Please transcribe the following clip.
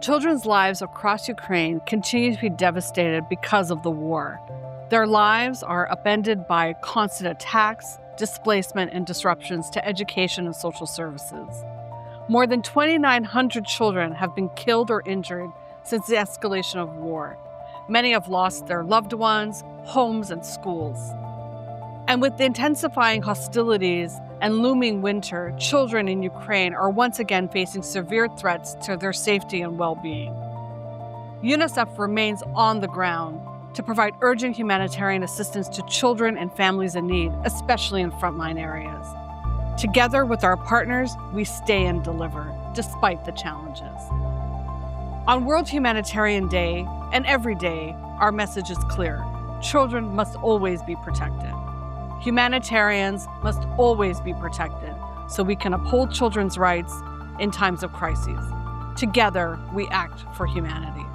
Children's lives across Ukraine continue to be devastated because of the war. Their lives are upended by constant attacks, displacement, and disruptions to education and social services. More than 2,900 children have been killed or injured since the escalation of war. Many have lost their loved ones, homes, and schools. And with the intensifying hostilities and looming winter, children in Ukraine are once again facing severe threats to their safety and well being. UNICEF remains on the ground to provide urgent humanitarian assistance to children and families in need, especially in frontline areas. Together with our partners, we stay and deliver, despite the challenges. On World Humanitarian Day and every day, our message is clear children must always be protected. Humanitarians must always be protected so we can uphold children's rights in times of crises. Together, we act for humanity.